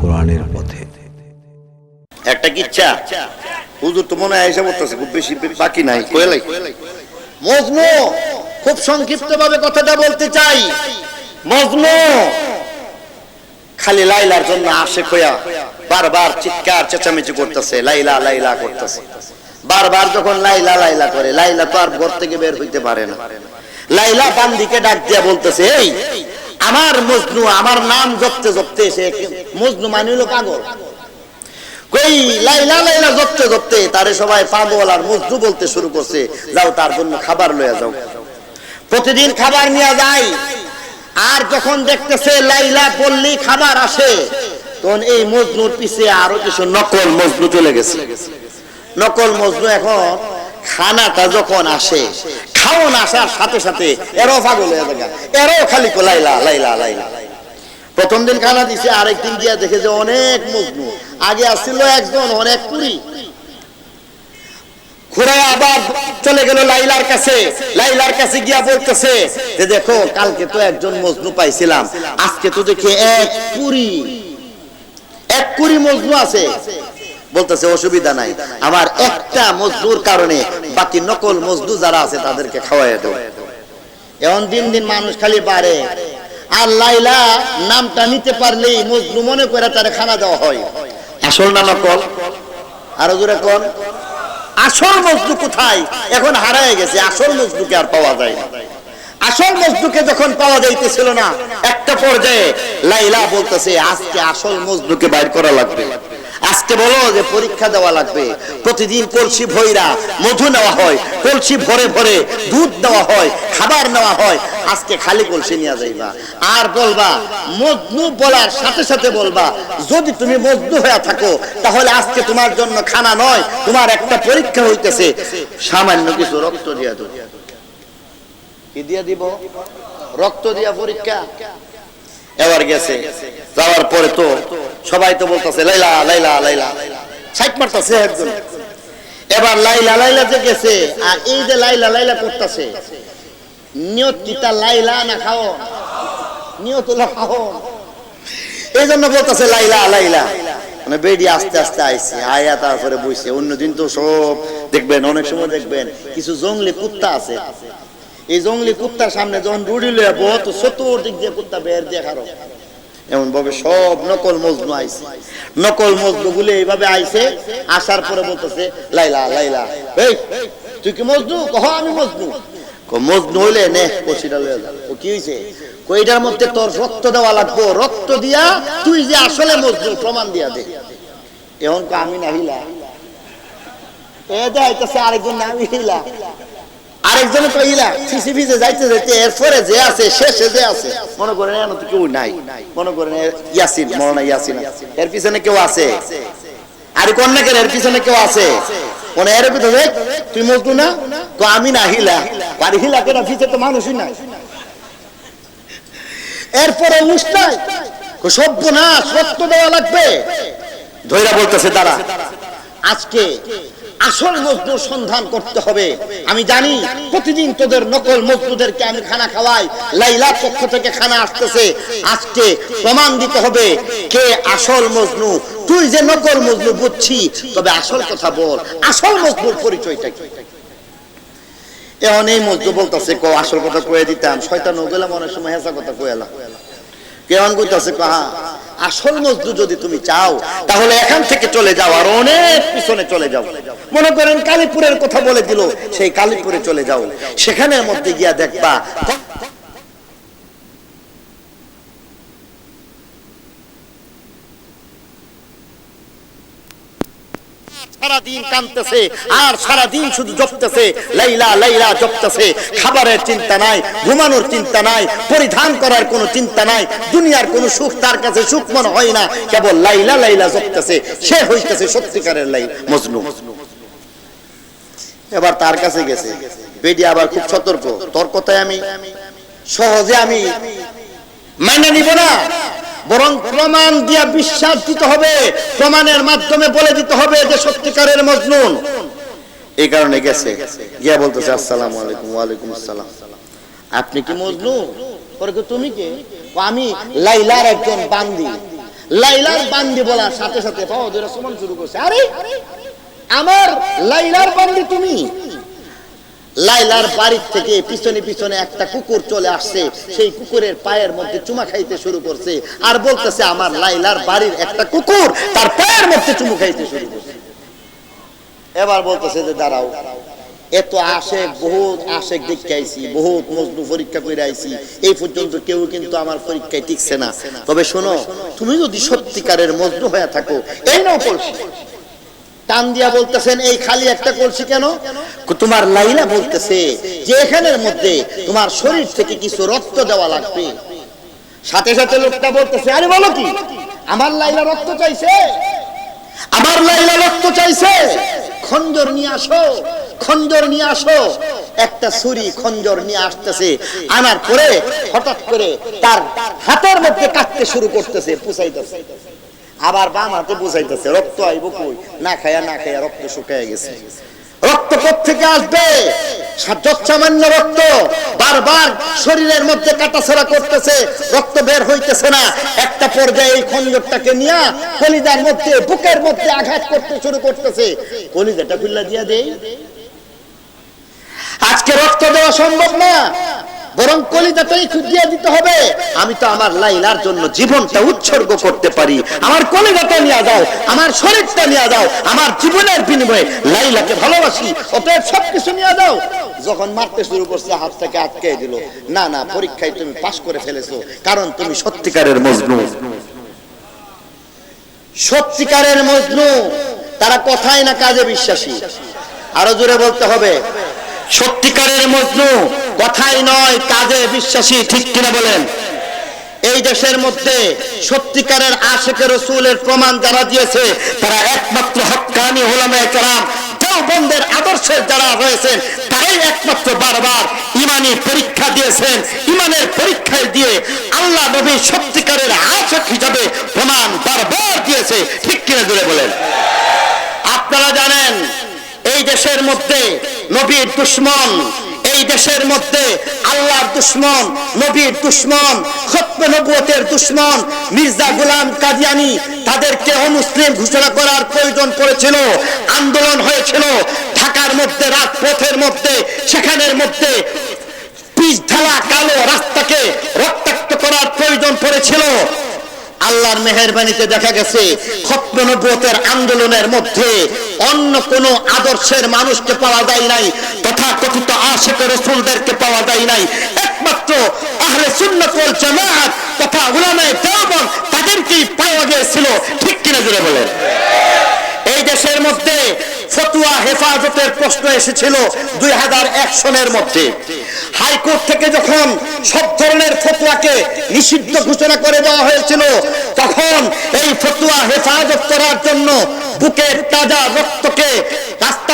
কোরআনের পথে। একটা হুজুর তো মনে হয় এসে বলতেছে খুব বেশি বাকি নাই। কয়েলাই মজনু, খুব সংক্ষিপ্ত ভাবে কথাটা বলতে চাই। মজনু, খালি লাইলার জন্য আসে খোয়া বারবার চিৎকার, চেঁচামেচি করতেছে, লাইলা লাইলা করতেছে। বারবার যখন লাইলা লাইলা করে, লাইলা তো আর ঘর থেকে বের হইতে পারে না। লাইলা বান্দিকে ডাক দিয়া বলতেছে, এই আমার মজনু, আমার নাম জপতে জপতে সে মজনু মানে হলো পাগল। প্রতিদিন খাবার আর যখন দেখতেছে লাইলা বললেই খাবার আসে, তখন এই মজনুর পিছে আরও কিছু নকল গেছে। নকল মজনু এখন খানাটা যখন আসে, খাওন আসার সাথে সাথে এরও পাগল হয়ে থাকে এরও খালি লাইলা লাইলা লাইলা। প্রথম দিন খানা দিছে, আরেকদিন গিয়া দেখে যে অনেক মজনু আগে আসছিল একজন, অনেক কুড়ি। ঘুরে আবার চলে গেল লাইলার কাছে। লাইলার কাছে গিয়া বলতেছে যে, দেখো, কালকে তো একজন মজনু পাইছিলাম। আজকে তো দেখি এক কুড়ি। এক কুড়ি মজনু আছে। বলতেছে, অসুবিধা নাই। আমার একটা মজদুর কারণে বাকি নকল মজদু যারা আছে তাদেরকে খাওয়াই দেবো এখন দিন দিন মানুষ খালি বাড়ে। আর লাইলা নামটা নিতে পারলেই মজনু মনে করে তারে খানা দেওয়া হয়। আসল না নকল? আরও জোরে কোন? আসল মজদু কোথায়? এখন হারায় গেছে, আসল মজদুকে আর পাওয়া যায় না। আসল মজদুকে যখন পাওয়া যাইতেছিল না, একটা পর্যায়ে লাইলা বলতেছে, আজকে আসল মজদুকে বাইর করা লাগবে। আজকে বলো যে পরীক্ষা দেওয়া লাগবে। প্রতিদিন কলসি ভৈরা মধু নেওয়া হয়, কলসি ভরে ভরে দুধ দেওয়া হয়, খাবার নেওয়া হয়, আজকে খালি কলসি নিয়ে যাইবা। আর বলবা মজনু বলার সাথে সাথে বলবা, যদি তুমি মজনু হয়ে থাকো, তাহলে আজকে তোমার জন্য খানা নয়, তোমার একটা পরীক্ষা হইতেছে। সামান্য কিছু রক্ত দিয়া দিয়া দিব? রক্ত দিয়া পরীক্ষা? এবার গেছে। যাওয়ার পরে তো সবাই তো বলতেছে, লাইলা লাইলা লাইলা। সাইট মারতেছে একজন। এবার লাইলা লাইলা যে গেছে, আর এই যে লাইলা লাইলা করতেছে লাইলা না খাও খাও এই জন্য বলতেছে, লাইলা লাইলা। মানে বেডি আস্তে আস্তে আইছে, আয়া তারপরে বইছে। অন্যদিন তো সব দেখবেন, অনেক সময় দেখবেন, কিছু জঙ্গলি কুত্তা আছে। এই জঙ্গলি কুত্তার সামনে যখন রুড়ি লইয়া বহ, তো চতুর্দিক দিয়ে কুত্তা বের দিয়ে খারো এমন ভাবে সব নকল মজনু আইছে। নকল মজনু গুলো এইভাবে আইছে, আসার পরে বলতেছে, লাইলা লাইলা। এই, তুই কি মজনু? কহ, আমি মজনু। মজনু হইলে নে, কষিটা লইয়া যা। ও কি হইছে? কইটার মধ্যে তোর রক্ত দেওয়া লাগবো। রক্ত দিয়া তুই যে আসলে মজনু প্রমাণ দিয়া দে। এখন আমি নাহিলা। এ দেখাইতেছে আরেকজন নামি হিলা আরেকজনে কইলা সিসি ভিজে যাইতে যাইতে এরপরে যে আছে, শেষে যে আছে। মনে করেন এমন তো কেউ নাই। মনে করেন ইয়াসিন মরনা ইয়াসিন। এর পিছনে কেউ আছে। আর কন্যাকের এর পিছনে কেউ আছে? মনে এর পিছনে, তুই মজনু না? তো আমি না, হিলা। আর হিলা কেন? পিছে তো মানুষই নাই। এরপরে উষ্টাই সভ্য না, সত্য দেওয়া লাগবে। ধৈরা বলতেছে তারা আজকে আসল মজদুর সন্ধান করতে হবে। আমি জানি প্রতিদিন তোদের নকল মজদুরদেরকে আমি খানা খাওয়াই, লাইলার পক্ষ থেকে খানা আসতেছে। আজকে প্রমাণ দিতে হবে কে আসল মজনু। তুই যে নকল মজনু বুঝছি, তবে আসল কথা বল, আসল মজদুর পরিচয়টা কি? এখন এই মজদু বলতেছে, কো, আসল কথা কয়ে দিতাম। শয়তান গেলাম অনেক সময় হেসা কথা কয়েলাম কেমন কইতাছে কহা আসল মজদুর যদি তুমি চাও তাহলে এখান থেকে চলে যাও আর অনেক পিছনে চলে যাও। মনে করেন কালীপুরের কথা বলে দিল সেই কালীপুরে চলে যাও। সেখানের মধ্যে গিয়া দেখবা সারাদিন কানতেছে, আর সারাদিন শুধু জপতেছে, লাইলা লাইলা জপতেছে। খাবারের চিন্তা নাই, ঘুমানোর চিন্তা নাই, পরিধান করার কোনো চিন্তা নাই, দুনিয়ার কোনো সুখ তার কাছে সুখ মনে হয় না, কেবল লাইলা লাইলা জপতেছে, সে হইতেছে সত্যিকারের লাই মজনু এবার তার কাছে গেছে, বেডি আবার খুব সতর্ক, তোর কথায় আমি, সহজে আমি মাইনা নিব না। বরং প্রমাণ দিয়া বিশ্বাস দিতে হবে, প্রমাণের মাধ্যমে বলে দিতে হবে যে সত্যিকারের মজনুন। এই কারণে গেছে। গিয়া বলতেছে, আসসালামু আলাইকুম, ওয়ালাইকুম আসসালাম। আপনি কি মজনু পরে তুমি কে? আমি লাইলার একজন বান্দি। লাইলার বান্দি বলার সাথে সাথে পাওয়া ধরে সমান শুরু করছে। আরে, আমার লাইলার বান্দি তুমি? লাইলার বাড়ির থেকে পিছনে পিছনে একটা কুকুর চলে আসছে। সেই কুকুরের পায়ের মধ্যে চুমা খাইতে শুরু করছে। আর বলতেছে, আমার লাইলার বাড়ির একটা কুকুর তার পায়ের মধ্যে চুমু খাইতে শুরু করছে। এবার বলতেছে যে, দাঁড়াও, এত আশেক, বহুত আশেক দেখতে আইছি, বহুত মজনু পরীক্ষা করে আইছি। এই পর্যন্ত কেউ কিন্তু আমার পরীক্ষায় টিকছে না। তবে শোনো, তুমি যদি সত্যিকারের মজনু হয়ে থাকো, এই নাও কলসি টান দিয়া বলতেছেন, এই খালি একটা কলসি কেন? তোমার লাইলা বলতেছে যে এখানের মধ্যে তোমার শরীর থেকে কিছু রক্ত দেওয়া লাগবে। সাথে সাথে লোকটা বলতেছে, আরে বলো কি? আমার লাইলা রক্ত চাইছে। আমার লাইলা রক্ত চাইছে। খঞ্জর নিয়ে আসো খঞ্জর নিয়ে আসো। একটা ছুরি খঞ্জর নিয়ে আসতেছে। আনার পরে হঠাৎ করে তার হাতের মধ্যে কাটতে শুরু করতেছে, পুষাইতেছে। আবার বাম হাতে বুঝাইতেছে, রক্ত আইব কই? না খায়া না খায়া রক্ত শুকায় গেছে। রক্ত থেকে আসবে? সামান্য রক্ত। বারবার শরীরের মধ্যে কাটাছড়া করতেছে, রক্ত বের হইতেছে না। একটা পর্যায়ে এই খঞ্জরটাকে নিয়ে কলিজার মধ্যে, বুকের মধ্যে আঘাত করতে শুরু করতেছে। কলিজাটা খুল্লা দিয়া দেই। আজকে রক্ত দেওয়া সম্ভব না। বরং কলিজাটাই দিয়ে দিতে হবে। আমি তো আমার লাইলার জন্য জীবনটা উৎসর্গ করতে পারি। আমার কলিজাটা নিয়ে যাও, আমার শরীরটা নিয়ে যাও, আমার জীবনের বিনিময়ে লাইলাকে ভালোবাসি, অতএব সবকিছু নিয়ে যাও। যখন মারতে শুরু করছে হাতটাকে আটকে দিল। না না, পরীক্ষায় তুমি পাশ করে ফেলেছো, কারণ তুমি সত্যিকারের মজনু। সত্যিকারের মজনু, তারা কথায় না কাজে বিশ্বাসী। আরও জোরে বলতে হবে, সত্যিকারের মজনু কথাই নয়, কাজে বিশ্বাসী, ঠিক কিনা বলেন? এই দেশের মধ্যে সত্যিকারের আশেখ রসুলের প্রমাণ যারা দিয়েছে, তারা একমাত্র হকানি হোলামে কালাম দেওবন্দের আদর্শের যারা রয়েছেন, তারাই একমাত্র বারবার ইমানি পরীক্ষা দিয়েছেন। ইমানের পরীক্ষায় দিয়ে আল্লাহ নবী সত্যিকারের আশেখ হিসাবে প্রমাণ বারবার দিয়েছে, ঠিক কিনা জুড়ে বলেন? আপনারা জানেন, এই দেশের মধ্যে নবীর দুশ্মন দেশের মধ্যে আল্লাহর দুশ্মন, নবীর দুশ্মন, খতম নবুয়তের দুশ্মন, মির্জা গোলাম কাদিয়ানি তাদেরকে অমুসলিম ঘোষণা করার প্রয়োজন পড়েছিল, আন্দোলন হয়েছিল। ঢাকার মধ্যে, রাজপথের মধ্যে, সেখানের মধ্যে পিচ ঢালা কালো রাস্তাকে রক্তাক্ত করার প্রয়োজন পড়েছিল। আল্লাহর মেহরবানিতে দেখা গেছে খতনবতের আন্দোলনের মধ্যে অন্য কোন আদর্শের মানুষকে পাওয়া যায় নাই তথা কথিত আশেখ রসুলদেরকে পাওয়া যায় নাই। একমাত্র আহলে সুন্নাত ওয়াল জামাত তথা উলামায়ে দেওবন্দ তাদেরকেই পাওয়া গিয়েছিল। ঠিক কিনা জুড়ে বলেন? এই দেশের মধ্যে ফতুয়া হেফাজতের প্রশ্ন এসেছিল দুই হাজার এক সনের মধ্যে। হাইকোর্ট থেকে যখন সব ধরনের ফতুয়াকে নিষিদ্ধ ঘোষণা করে দেওয়া হয়েছিল, তখন এই ফতুয়া হেফাজত করার জন্য বুকের তাজা রক্তকে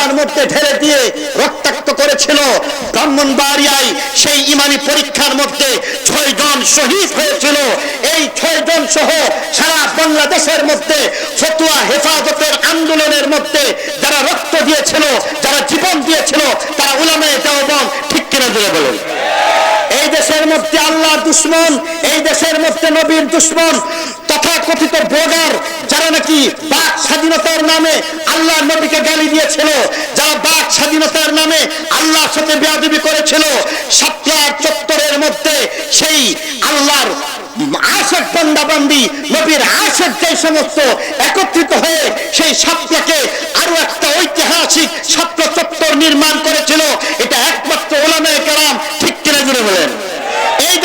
রাস্তার মধ্যে ঢেলে দিয়ে রক্তাক্ত করেছিল। ব্রাহ্মণবাড়িয়ায় সেই ইমানি পরীক্ষার মধ্যে ছয় জন শহীদ হয়েছিল। এই ছয় জন সহ সারা বাংলাদেশের মধ্যে ফতুয়া হেফাজতের আন্দোলনের মধ্যে যারা রক্ত দিয়েছিল, যারা জীবন দিয়েছিল, তারা উলামায়ে দেওবন্দ ঠিক কিনা দিয়ে বলেন। দেশের মধ্যে আল্লাহ দুশ্মন, এই দেশের মধ্যে নবীর দুশ্মন তথা কথিত ব্লগার যারা নাকি বাক স্বাধীনতার নামে আল্লাহ নবীকে গালি দিয়েছিল, যারা বাক স্বাধীনতার নামে আল্লাহর সাথে বেয়াদবি করেছিল সাতলার চত্বরের মধ্যে সেই আল্লাহর আশেক বান্দাবান্দি, নবীর আশেক যে সমস্ত একত্রিত হয়ে সেই সাতলাকে আরও একটা ঐতিহাসিক সাতলা চত্বর নির্মাণ করেছিল, এটা একমাত্র ওলামায়ে কেরাম ঠিক কিনা জুড়ে বলেন।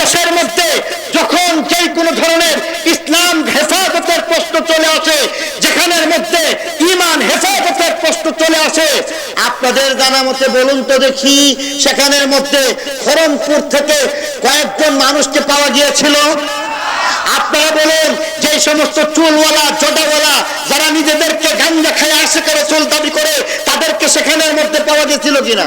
দেশের মধ্যে যখন যেই কোনো ধরনের ইসলাম হেফাজতের প্রশ্ন চলে আসে, যেখানের মধ্যে ইমান হেফাজতের প্রশ্ন চলে আসে, আপনাদের জানা মতে বলুন তো দেখি, সেখানের মধ্যে খরমপুর থেকে কয়েকজন মানুষকে পাওয়া গিয়েছিল। আপনারা বলেন, যে সমস্ত চুলওয়ালা জটাওয়ালা যারা নিজেদেরকে গাঞ্জা খায় আসে করে চুল দাবি করে, তাদেরকে সেখানের মধ্যে পাওয়া গেছিল কিনা?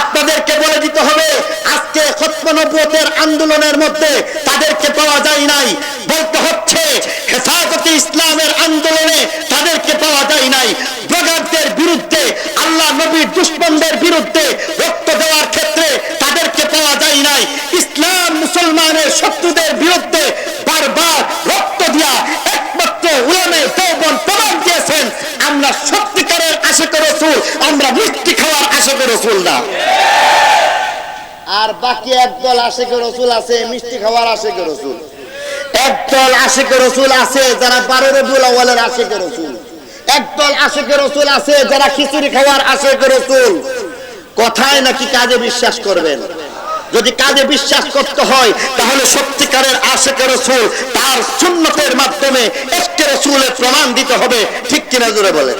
আপনাদেরকে বলে দিতে হবে, আজকে খতমানবতের আন্দোলনের মধ্যে তাদেরকে পাওয়া যায় নাই। বলতে হচ্ছে, হেফাজতে ইসলামের আন্দোলনে তাদেরকে পাওয়া যায় নাই। ব্লগারদের বিরুদ্ধে, আল্লাহ নবীর দুশ্মনদের বিরুদ্ধে রক্ত দেওয়ার ক্ষেত্রে তাদেরকে পাওয়া যায় নাই। ইসলাম মুসলমানের শত্রুদের বিরুদ্ধে বারবার রক্ত দিয়া একমাত্র উলামে যৌবন প্রমাণ দিয়েছেন আমরা সত্যিকারের আশেক রসুল আমরা মুক্তি খাওয়ার আশেক রসুল না। আর বাকি একদল আশে করে রসুল আছে মিষ্টি খাওয়ার আশে করে রসুল। একদল আশে করে রসুল আছে যারা বারো রবুল আওয়ালের করে রসুল। একদল আশে করে রসুল আছে যারা খিচুড়ি খাওয়ার আশে করে রসুল। কথায় নাকি কাজে বিশ্বাস করবেন? যদি কাজে বিশ্বাস করতে হয় তাহলে সত্যিকারের আশেকের রসুল তার সুন্নতের মাধ্যমে একটি রসুলের প্রমাণ দিতে হবে। ঠিক কিনা জোরে বলে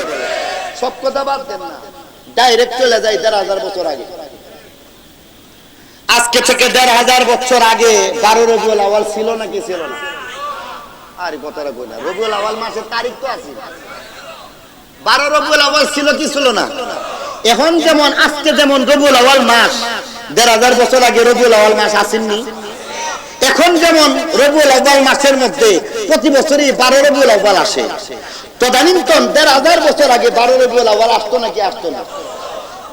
সব কথা বাদ দেন না। ডাইরেক্ট চলে যায় দেড় হাজার বছর আগে। আজকে থেকে দেড় হাজার বছর আগে বারো রবিউল আওয়াল ছিল নাকি ছিল না? আরে কথাটা কই না রবিউল আওয়াল মাসের তারিখ তো আছে। বারো রবিউল আওয়াল ছিল কি ছিল না? এখন যেমন আজকে যেমন রবিউল আওয়াল মাস দেড় হাজার বছর আগে রবিউল মাস আসেননি। এখন যেমন রবিউল মাসের মধ্যে প্রতি বছরই বারো রবিউল আসে। তদানীন্তন দেড় হাজার বছর আগে বারো রবিউল আওয়াল আসতো নাকি আসতো না?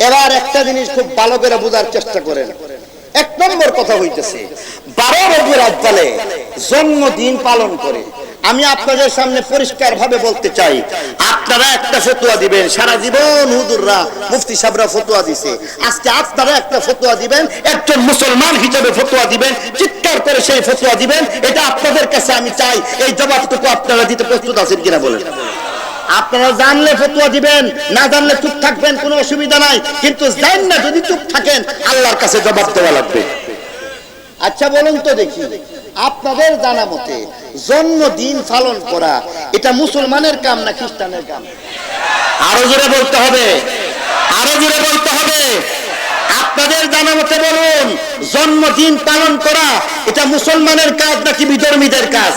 এবার একটা জিনিস খুব ভালো করে বোঝার চেষ্টা করেন। এক নম্বর কথা হইতেছে, বারো রবিউল আব্বালে জন্মদিন পালন করে। আমি আপনাদের সামনে পরিষ্কার ভাবে বলতে চাই, আপনারা একটা ফতোয়া দিবেন। সারা জীবন হুজুররা, মুফতি সাহেবরা ফতোয়া দিছে। আজকে আপনারা একটা ফতোয়া দিবেন, একজন মুসলমান হিসেবে ফতুয়া দিবেন, চিৎকার করে সেই ফতুয়া দিবেন, এটা আপনাদের কাছে আমি চাই। এই জবাবটুকু আপনারা দিতে প্রস্তুত আছেন কিনা বলেন। আপনারা জানলে ফতুয়া দিবেন, না জানলে চুপ থাকবেন, কোনো অসুবিধা নাই। কিন্তু জান না যদি চুপ থাকেন, আল্লাহর কাছে জবাব দেওয়া লাগবে। আচ্ছা বলুন তো দেখি। আপনাদের জানা মতে জন্মদিন পালন করা এটা মুসলমানের কাম না খ্রিস্টানের কাম? আরও জোরে বলতে হবে। আরও জোরে বলতে হবে। আপনাদের জানা মতে বলুন, জন্মদিন পালন করা এটা মুসলমানের কাজ নাকি বিধর্মীদের কাজ?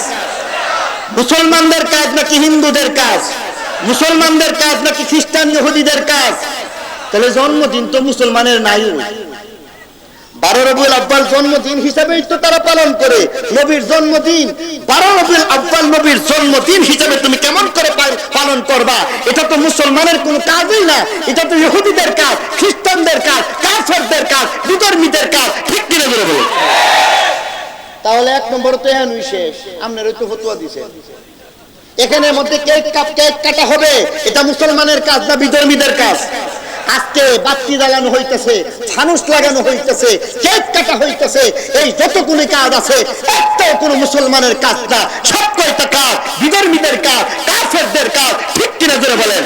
মুসলমানদের কাজ নাকি হিন্দুদের কাজ? মুসলমানদের কাজ নাকি খ্রিস্টান ইহুদিদের কাজ? তাহলে জন্মদিন তো মুসলমানের নাই বারো রবিউল আব্বাল জন্মদিন হিসাবেই তো তারা পালন করে। নবীর জন্মদিন, বারো রবিউল আব্বাল নবীর জন্মদিন হিসাবে তুমি কেমন করে পালন করবা? এটা তো মুসলমানের কোনো কাজই না। এটা তো ইহুদিদের কাজ, খ্রিস্টানদের কাজ, কাফেরদের কাজ, বিধর্মীদের কাজ। ঠিক কিনে বলে বলো তাহলে এক নম্বর তো এহানুই শেষ। আপনার তো ফতুয়া দিছে। এখানের মধ্যে কেক কাপ, কেক কাটা হবে। এটা মুসলমানের কাজ না বিধর্মীদের কাজ? আজকে বাতি জ্বালানো হইতেছে ফানুস লাগানো হইতেছে কেক কাটা হইতেছে, এই যতগুলি কাজ আছে, একটাও কোনো মুসলমানের কাজ না। সব কয়টা কাজ বিধর্মীদের কাজ, কাফেরদের কাজ, ঠিক কিনা জোরে বলেন?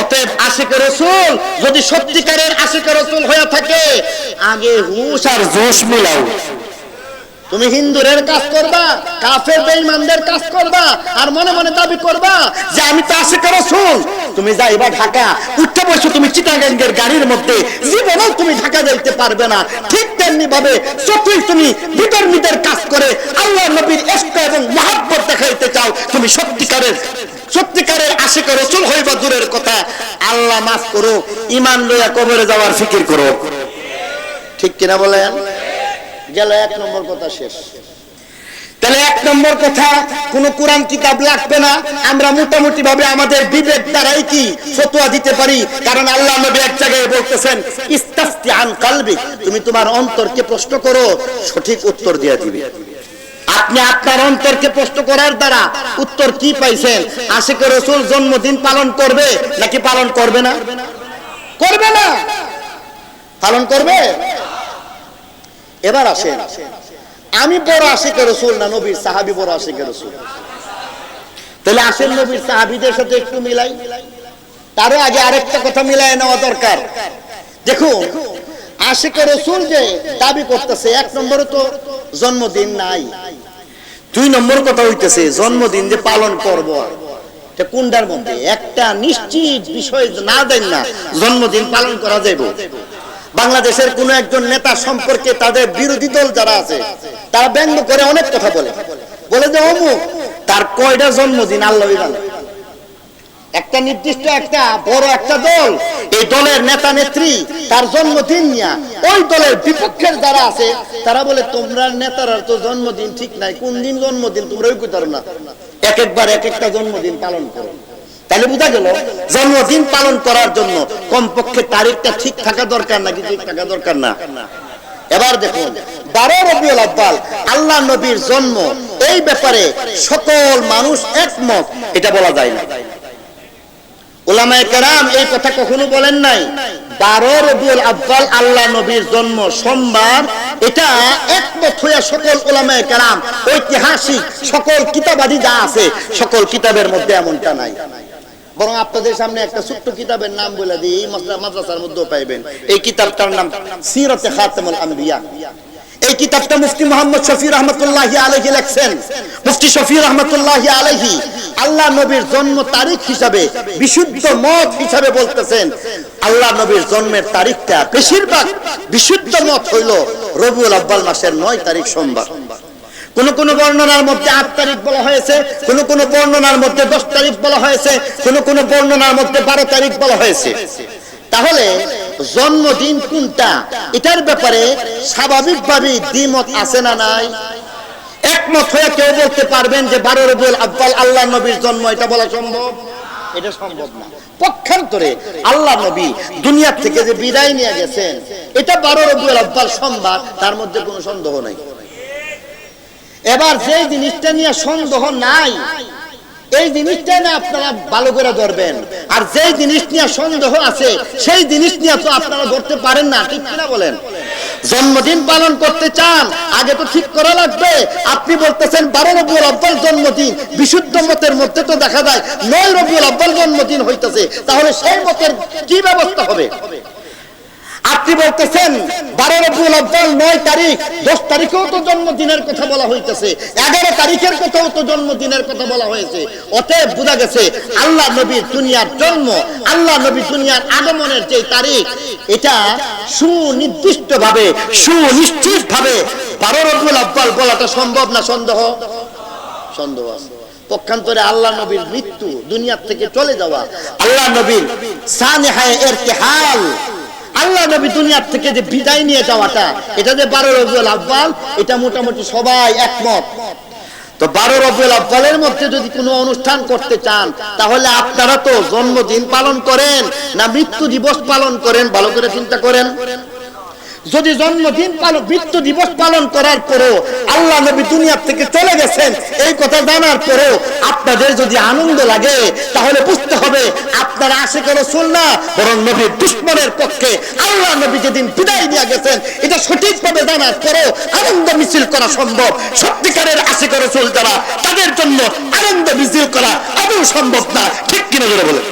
অতএব আশিক রসুল, যদি সত্যিকারের আশিক রসুল হয়ে থাকে, আগে হুশ আর জোশ মিলাও। তুমি হিন্দুরের কাজ করবা, কাফের বেঈমানদের কাজ করবা, আর মনে মনে দাবি করবা যে আমি তো আশিক রাসূল। তুমি যাইবা ঢাকা, উঠতে বসে তুমি চিটাগাঙ্গের গাড়ির মধ্যে। জীবনেও তুমি ঢাকা যাইতে পারবে না। ঠিক তেমনি ভাবে যতই তুমি বিধর্মীদের কাজ করে, আল্লাহ নবীর ইশক এবং মহাব্বত দেখাইতে চাও, তুমি সত্যিকারের সত্যিকারের আশিক রসুল হইবা দূরের কথা। আল্লাহ মাফ করো ইমান লইয়া কবরে যাওয়ার ফিকির করো ঠিক কিনা বলেন? গেল এক নম্বর কথা শেষ। তাহলে এক নম্বর কথা, কোন কোরআন কিতাব লাগবে না? আমরা মোটামুটি ভাবে আমাদের বিবেক দ্বারাই কি ফতোয়া দিতে পারি? কারণ আল্লাহ নবী এক জায়গায় বলতেছেন, ইস্তাফতি আন কালবি। তুমি তোমার অন্তরকে প্রশ্ন করো, সঠিক উত্তর দিয়ে দিবে। আপনি আপনার অন্তরকে প্রশ্ন করার দ্বারা উত্তর কি পাইছেন? আশিক রসুল জন্মদিন পালন করবে নাকি পালন করবে না? করবে না। পালন করবে? এবার আসেন। আমি বড় আশিকের রসুল না, নবীর সাহাবি বড় আশিকের রসুল। তাহলে আসেন নবীর সাহাবিদের সাথে একটু মিলাই। তারও আগে আরেকটা কথা মিলাই নেওয়া দরকার। দেখুন, আশিকের রসুল যে দাবি করতেছে, এক নম্বরে তো জন্মদিন নাই। দুই নম্বর কথা হইতেছে, জন্মদিন যে পালন করব। কোনটার মধ্যে একটা নিশ্চিত বিষয় না দেন না, জন্মদিন পালন করা যাইব। বাংলাদেশের কোন একজন নেতা সম্পর্কে তাদের বিরোধী দল যারা আছে, তারা ব্যঙ্গ করে অনেক কথা বলে। বলে যে, অমুক, তার কয়টা জন্মদিন আল্লাহ একটা নির্দিষ্ট একটা বড় একটা দল, এই দলের নেতা নেত্রী, তার জন্মদিন নিয়া, ওই দলের বিপক্ষের যারা আছে, তারা বলে, তোমরা নেতারা তো জন্মদিন ঠিক নাই, কোন দিন জন্মদিন? তোমরা ওই করো না। এক একবার এক একটা জন্মদিন পালন করো। তাহলে বোঝা গেল, জন্মদিন পালন করার জন্য কমপক্ষে তারিখটা ঠিক থাকা দরকার নাকি ঠিক থাকা দরকার না? এবার দেখুন, বারো আব্বাল আল্লাহ নবীর জন্ম, এই ব্যাপারে সকল মানুষ একমত, এটা বলা যায় না। ওলামায়ে কেরাম এই কথা কখনো বলেন নাই। বারো রবিউল আব্বাল আল্লাহ নবীর জন্ম, সোমবার, এটা একমত হইয়া সকল ওলামায়ে কেরাম, ঐতিহাসিক সকল কিতাবাদি যা আছে, সকল কিতাবের মধ্যে এমনটা নাই। বরং আপনাদের সামনে একটা ছোট্ট কিতাবের নাম বলে দিই, এই মাদ্রা- মাদ্রাসার মধ্যেও পাইবেন। এই কিতাবটার নাম সিরতে খাতামুল আম্বিয়া এই কিতাবটা মুফতি মোহাম্মদ শফি রহমতুল্লাহি আলাইহি লেখছেন। মুফতি শফি রহমতুল্লাহি আলাইহি আল্লাহ নবীর জন্ম তারিখ হিসাবে, বিশুদ্ধ মত হিসাবে বলতেছেন। আল্লাহ নবীর জন্মের তারিখটা বেশিরভাগ বিশুদ্ধ মত হইল রবিউল আব্বাল মাসের নয় তারিখ সোমবার। কোন কোন বর্ণনার মধ্যে আট তারিখ বলা হয়েছে, কোন কোন বর্ণনার মধ্যে দশ তারিখ বলা হয়েছে, কোন কোন বর্ণনার মধ্যে বারো তারিখ বলা হয়েছে। তাহলে জন্মদিন কোনটা? এটার ব্যাপারে দ্বিমত আছে না নাই? একমত হয়ে কেউ বলতে পারবেন যে বারো রবিউল আব্বাল আল্লাহ নবীর জন্ম, এটা বলা সম্ভব? এটা সম্ভব না। পক্ষান্তরে আল্লাহ নবী দুনিয়ার থেকে যে বিদায় নিয়ে গেছেন, এটা বারো রবিউল আব্বাল সোমবার, তার মধ্যে কোনো সন্দেহ নাই। এবার যে জিনিসটা নিয়ে সন্দেহ নাই, এই জিনিসটা না আপনারা ভালো করে ধরবেন। আর যে জিনিস নিয়ে সন্দেহ আছে, সেই জিনিস নিয়ে তো আপনারা ধরতে পারেন না, ঠিক কিনা বলেন? জন্মদিন পালন করতে চান, আগে তো ঠিক করা লাগবে। আপনি বলতেছেন, বারো রবিউল আব্বাল জন্মদিন, বিশুদ্ধ মতের মধ্যে তো দেখা যায়, নয় রবিউল আব্বাল জন্মদিন হইতেছে, তাহলে সেই মতের কি ব্যবস্থা হবে? আপনি বলতেছেন বারো নয় তারিখ, দশ তারিখেও তো জন্মদিনের কথা বলা হইতেছে, এগারো তারিখের কথাও তো জন্মদিনের কথা বলা হয়েছে। অতএব বোঝা গেছে, আল্লাহ নবীর দুনিয়ার জন্ম, আল্লাহ নবী দুনিয়ার আগমনের যে তারিখ, এটা সুনির্দিষ্ট ভাবে সুনিশ্চিত ভাবে বারো রবিউল আব্বাল বলাটা সম্ভব না সন্দেহ? সন্দেহ পক্ষান্তরে আল্লাহ নবীর মৃত্যু দুনিয়ার থেকে চলে যাওয়া, আল্লাহ নবীর সানেহায় ইরতিহাল আল্লাহ নবী দুনিয়ার থেকে যে বিদায় নিয়ে যাওয়াটা, এটা যে বারো রবিউল আব্বাল এটা মোটামুটি সবাই একমত। তো বারো রবিউল আব্বালের মধ্যে যদি কোনো অনুষ্ঠান করতে চান, তাহলে আপনারা তো জন্মদিন পালন করেন না মৃত্যু দিবস পালন করেন, ভালো করে চিন্তা করেন। যদি জন্মদিন পালন মৃত্যু দিবস পালন করার পরেও আল্লাহ নবী দুনিয়ার থেকে চলে গেছেন, এই কথা জানার পরেও আপনাদের যদি আনন্দ লাগে, তাহলে বুঝতে হবে আপনারা আশে চল না, বরং নবীর দুশ্মনের পক্ষে আল্লাহ নবী যেদিন বিদায় দিয়ে গেছেন, এটা সঠিকভাবে জানার পরেও আনন্দ মিছিল করা সম্ভব। সত্যিকারের আশে করে চল যারা, তাদের জন্য আনন্দ মিছিল করা আদৌ সম্ভব না। ঠিক কিনা বলে